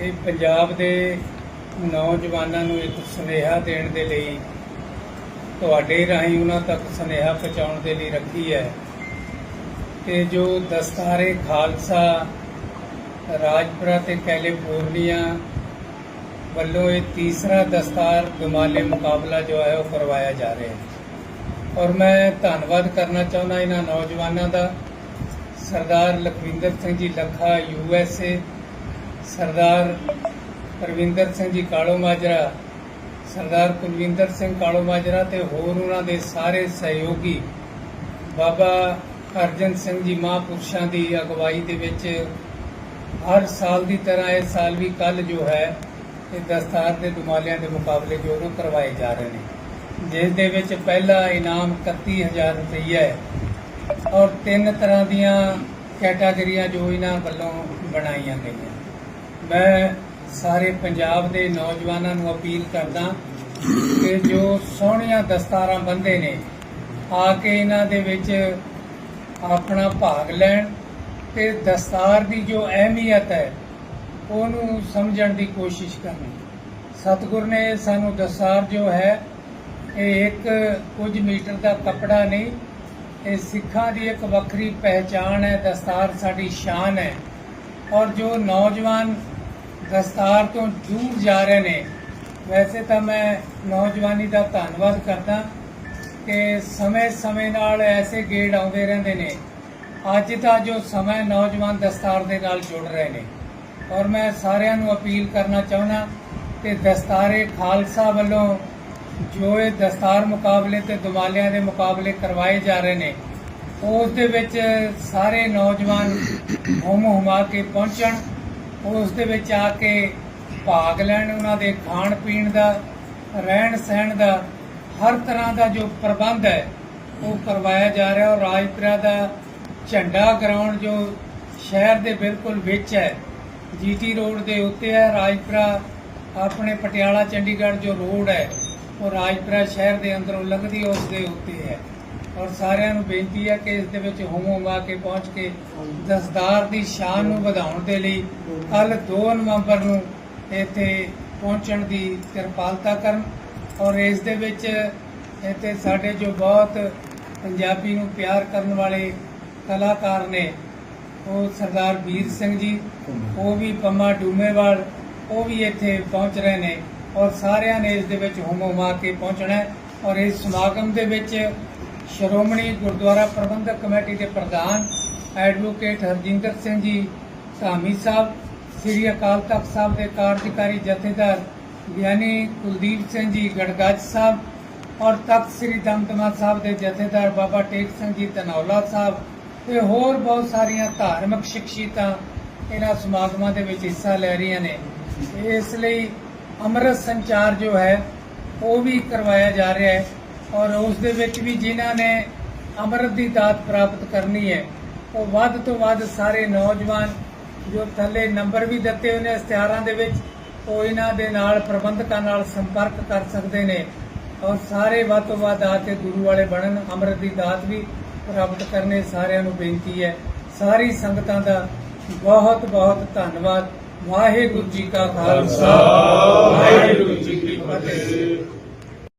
ਇਹ ਪੰਜਾਬ ਦੇ ਨੌਜਵਾਨਾਂ ਨੂੰ ਇੱਕ ਸੁਨੇਹਾ ਦੇਣ ਦੇ ਲਈ ਤੁਹਾਡੇ ਰਾਹੀਂ ਉਹਨਾਂ ਤੱਕ ਸੁਨੇਹਾ ਪਹੁੰਚਾਉਣ ਦੇ ਲਈ ਰੱਖੀ ਹੈ। ਕਿ ਜੋ ਦਸਤਾਰੇ ਖਾਲਸਾ, ਰਾਜਪੁਰਾ ਤੇ ਕੈਲੀਫੋਰਨੀਆ ਵੱਲੋਂ ਇਹ ਤੀਸਰਾ ਦਸਤਾਰ ਦੁਮਾਲੇ ਮੁਕਾਬਲਾ ਜੋ ਹੈ ਉਹ ਕਰਵਾਇਆ ਜਾ ਰਿਹਾ ਹੈ। ਔਰ ਮੈਂ ਧੰਨਵਾਦ ਕਰਨਾ ਚਾਹੁੰਦਾ ਇਹਨਾਂ ਨੌਜਵਾਨਾਂ ਦਾ। Sardar Lakhwinder Singh ji, Lakha, U S A Sardar Parwinder Singh ji Kalo Majra, ਸਰਦਾਰ ਕੁਲਵਿੰਦਰ ਸਿੰਘ ਕਾਲੋ ਮਾਜਰਾ ਤੇ ਹੋਰ ਉਹਨਾਂ ਦੇ ਸਾਰੇ ਸਹਿਯੋਗੀ ਬਾਬਾ ਅਰਜਨ ਸਿੰਘ ਜੀ ਮਹਾਂਪੁਰਸ਼ਾਂ ਦੀ ਅਗਵਾਈ ਦੇ ਵਿੱਚ ਹਰ ਸਾਲ ਦੀ ਤਰ੍ਹਾਂ ਇਸ ਸਾਲ ਵੀ ਕੱਲ ਜੋ ਹੈ ਇਹ ਦਸਤਾਰ ਦੇ ਦੁਮਾਲਿਆਂ ਦੇ ਮੁਕਾਬਲੇ ਜੋ ਉਹ ਕਰਵਾਏ ਜਾ ਰਹੇ ਨੇ। ਜਿਸ ਦੇ ਵਿੱਚ ਪਹਿਲਾ ਇਨਾਮ 31000 ਰੁਪਈਆ ਹੈ ਔਰ ਤਿੰਨ ਤਰ੍ਹਾਂ ਦੀਆਂ ਕੈਟਾਗਰੀਆਂ ਜੋ ਇਹਨਾਂ ਵੱਲੋਂ ਬਣਾਈਆਂ ਗਈਆਂ। ਮੈਂ ਸਾਰੇ ਪੰਜਾਬ ਦੇ ਨੌਜਵਾਨਾਂ ਨੂੰ ਅਪੀਲ ਕਰਦਾ ਕਿ ਜੋ ਸੋਹਣੀਆਂ ਦਸਤਾਰਾਂ ਬੰਦੇ ਨੇ, ਆ ਕੇ ਇਹਨਾਂ ਦੇ ਵਿੱਚ ਆਪਣਾ ਭਾਗ ਲੈਣ ਤੇ ਦਸਤਾਰ ਦੀ ਜੋ ਅਹਿਮੀਅਤ ਹੈ, ਉਹਨੂੰ ਸਮਝਣ ਦੀ ਕੋਸ਼ਿਸ਼ ਕਰਨ। ਸਤਿਗੁਰ ਨੇ ਸਾਨੂੰ ਦਸਤਾਰ ਜੋ ਹੈ, ਇਹ ਇੱਕ ਕੁਝ ਮੀਟਰ ਦਾ ਕੱਪੜਾ ਨਹੀਂ, ਇਹ ਸਿੱਖਾਂ ਦੀ ਇੱਕ ਵੱਖਰੀ ਪਹਿਚਾਣ ਹੈ, ਦਸਤਾਰ ਸਾਡੀ ਸ਼ਾਨ ਹੈ। ਔਰ ਜੋ ਨੌਜਵਾਨ ਦਸਤਾਰ ਤੋਂ ਦੂਰ ਜਾ ਰਹੇ ਨੇ। ਵੈਸੇ ਤਾਂ ਮੈਂ ਨੌਜਵਾਨੀ ਦਾ ਧੰਨਵਾਦ ਕਰਦਾ ਕਿ ਸਮੇਂ-ਸਮੇਂ ਨਾਲ ਐਸੇ ਗੇੜ ਆਉਂਦੇ ਰਹਿੰਦੇ ਨੇ। ਅੱਜ ਦਾ ਜੋ ਸਮਾਂ ਨੌਜਵਾਨ ਦਸਤਾਰ ਦੇ ਨਾਲ ਜੁੜ ਰਹੇ ਨੇ। ਔਰ ਮੈਂ ਸਾਰਿਆਂ ਨੂੰ ਅਪੀਲ ਕਰਨਾ ਚਾਹੁੰਦਾ ਕਿ ਦਸਤਾਰੇ ਖਾਲਸਾ ਵੱਲੋਂ ਜੋ ਇਹ ਦਸਤਾਰ ਮੁਕਾਬਲੇ ਤੇ ਦੁਮਾਲਿਆਂ ਦੇ ਮੁਕਾਬਲੇ ਕਰਵਾਏ ਜਾ ਰਹੇ ਨੇ, ਉਸ ਦੇ ਵਿੱਚ ਸਾਰੇ ਨੌਜਵਾਨ ਹੁਮ ਹੁਮਾ ਕੇ ਪਹੁੰਚਣ। ਉਸ ਦੇ ਵਿੱਚ ਆ ਕੇ ਭਾਗ ਲੈਣ ਉਹਨਾਂ ਦੇ ਖਾਣ ਪੀਣ ਦਾ, ਰਹਿਣ ਸਹਿਣ ਦਾ, ਹਰ ਤਰ੍ਹਾਂ ਦਾ ਜੋ ਪ੍ਰਬੰਧ ਹੈ, ਉਹ ਕਰਵਾਇਆ ਜਾ ਰਿਹਾ ਔਰ ਰਾਜਪੁਰਾ ਦਾ ਝੰਡਾ ਗਰਾਊਂਡ ਜੋ ਸ਼ਹਿਰ ਦੇ ਬਿਲਕੁਲ ਵਿੱਚ ਹੈ, ਜੀਟੀ ਰੋਡ ਦੇ ਉੱਤੇ ਹੈ, ਰਾਜਪੁਰਾ ਆਪਣੇ ਪਟਿਆਲਾ ਚੰਡੀਗੜ੍ਹ ਜੋ ਰੋਡ ਹੈ, ਉਹ ਰਾਜਪੁਰਾ ਸ਼ਹਿਰ ਦੇ ਅੰਦਰੋਂ ਲੰਘਦੀ ਉਸ ਦੇ ਉੱਤੇ ਹੈ। ਔਰ ਸਾਰਿਆਂ ਨੂੰ ਬੇਨਤੀ ਹੈ ਕਿ ਇਸ ਦੇ ਵਿੱਚ ਹੁਮ ਹੁਮਾ ਕੇ ਪਹੁੰਚ ਕੇ ਦਸਦਾਰ ਦੀ ਸ਼ਾਨ ਨੂੰ ਵਧਾਉਣ ਦੇ ਲਈ ਕੱਲ 2 ਨਵੰਬਰ ਨੂੰ ਇੱਥੇ ਪਹੁੰਚਣ ਦੀ ਕਿਰਪਾਲਤਾ ਕਰਨ ਔਰ ਇਸ ਦੇ ਵਿੱਚ ਇੱਥੇ ਸਾਡੇ ਜੋ ਬਹੁਤ ਪੰਜਾਬੀ ਨੂੰ ਪਿਆਰ ਕਰਨ ਵਾਲੇ ਕਲਾਕਾਰ ਨੇ, ਉਹ ਸਰਦਾਰ ਵੀਰ ਸਿੰਘ ਜੀ, ਉਹ ਵੀ ਪੰਮਾ ਡੂਮੇਵਾਲ, ਉਹ ਵੀ ਇੱਥੇ ਪਹੁੰਚ ਰਹੇ ਨੇ ਔਰ ਸਾਰਿਆਂ ਨੇ ਇਸ ਦੇ ਵਿੱਚ ਹੁਮ ਹੁਮਾ ਕੇ ਪਹੁੰਚਣਾ ਔਰ ਇਸ ਸਮਾਗਮ ਦੇ ਵਿੱਚ ਸ਼੍ਰੋਮਣੀ ਗੁਰਦੁਆਰਾ ਪ੍ਰਬੰਧਕ ਕਮੇਟੀ ਦੇ ਪ੍ਰਧਾਨ ਐਡਵੋਕੇਟ ਹਰਜਿੰਦਰ ਸਿੰਘ ਜੀ, ਧਾਮੀ ਸਾਹਿਬ, ਸ੍ਰੀ ਅਕਾਲ ਤਖਤ ਸਾਹਿਬ ਦੇ ਕਾਰਜਕਾਰੀ ਜਥੇਦਾਰ ਗਿਆਨੀ ਕੁਲਦੀਪ ਸਿੰਘ ਜੀ, ਗੜਗੱਜ ਸਾਹਿਬ ਔਰ ਤਖਤ ਸ੍ਰੀ ਦਮਦਮਾ ਸਾਹਿਬ ਦੇ ਜਥੇਦਾਰ ਬਾਬਾ ਟੇਕ ਸਿੰਘ ਜੀ, ਧਨੌਲਾ ਸਾਹਿਬ ਤੇ ਹੋਰ ਬਹੁਤ ਸਾਰੀਆਂ ਧਾਰਮਿਕ ਸ਼ਖਸੀਅਤਾਂ ਇਹਨਾਂ ਸਮਾਗਮਾਂ ਦੇ ਵਿੱਚ ਹਿੱਸਾ ਲੈ ਰਹੀਆਂ ਨੇ। ਇਸ ਲਈ ਅੰਮ੍ਰਿਤ ਸੰਚਾਰ ਜੋ ਹੈ, ਉਹ ਵੀ ਕਰਵਾਇਆ ਜਾ ਰਿਹਾ ਹੈ। ਔਰ ਉਸ ਦੇ ਵਿੱਚ ਵੀ ਜਿਨ੍ਹਾਂ ਨੇ ਅੰਮ੍ਰਿਤ ਦੀ ਦਾਤ ਪ੍ਰਾਪਤ ਕਰਨੀ ਹੈ, ਉਹ ਵੱਧ ਤੋਂ ਵੱਧ ਸਾਰੇ ਨੌਜਵਾਨ ਜੋ ਥੱਲੇ ਨੰਬਰ ਵੀ ਦਿੱਤੇ ਹੋਏ ਨੇ ਇਸ਼ਤਿਹਾਰਾਂ ਦੇ ਵਿੱਚ, ਉਹ ਇਹਨਾਂ ਦੇ ਨਾਲ ਪ੍ਰਬੰਧਕਾਂ ਨਾਲ ਸੰਪਰਕ ਕਰ ਸਕਦੇ ਨੇ ਔਰ ਸਾਰੇ ਵੱਧ ਤੋਂ ਵੱਧ ਆ ਕੇ ਗੁਰੂ ਵਾਲੇ ਬਣਨ, ਅੰਮ੍ਰਿਤ ਦੀ ਦਾਤ ਵੀ ਪ੍ਰਾਪਤ ਕਰਨੇ ਸਾਰਿਆਂ ਨੂੰ ਬੇਨਤੀ ਹੈ। ਸਾਰੀ ਸੰਗਤਾਂ ਦਾ ਬਹੁਤ ਬਹੁਤ ਧੰਨਵਾਦ। ਵਾਹਿਗੁਰੂ ਜੀ ਕਾ ਖਾਲਸਾ। ਵਾਹਿਗੁਰੂ ਜੀ ਕੀ ਫਤਿਹ।